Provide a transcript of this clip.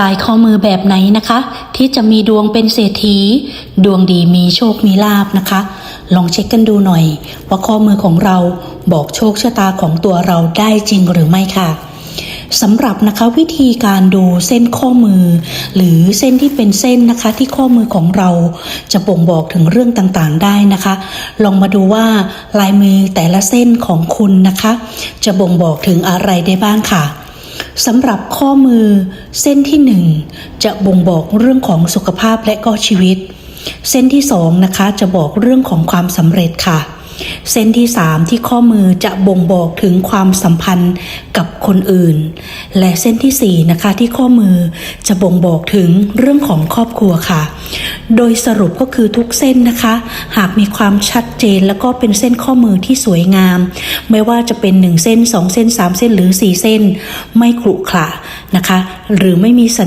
ลายข้อมือแบบไหนนะคะ ที่จะมีดวงเป็นเศรษฐี ดวงดีมีโชคมีลาบนะคะ ลองเช็คกันดูหน่อย ว่าข้อมือของเราบอกโชคชะตาของตัวเราได้จริงหรือไม่ค่ะสำหรับนะคะวิธีการดูเส้นข้อมือ หรือเส้นที่เป็นเส้นนะคะที่ข้อมือของเราจะบ่งบอกถึงเรื่องต่างๆได้นะคะ ลองมาดูว่าลายมือแต่ละเส้นของคุณนะคะ จะบ่งบอกถึงอะไรได้บ้างค่ะ สำหรับข้อมือเส้นที่หนึ่งจะบ่งบอกเรื่องของสุขภาพและก็ชีวิต เส้นที่สองนะคะจะบอกเรื่องของความสำเร็จค่ะ เส้นที่สามที่ข้อมือจะบ่งบอกถึงความสัมพันธ์กับคนอื่น และเส้นที่สี่นะคะที่ข้อมือจะบ่งบอกถึงเรื่องของครอบครัวค่ะ โดยสรุปก็คือทุกเส้นนะคะ หากมีความชัดเจนแล้วก็เป็นเส้นข้อมือที่สวยงาม ไม่ว่าจะเป็น 1 เส้น 2 เส้น 3 เส้นหรือ 4 เส้น ไม่ขรุขระนะคะ หรือไม่มีสัญ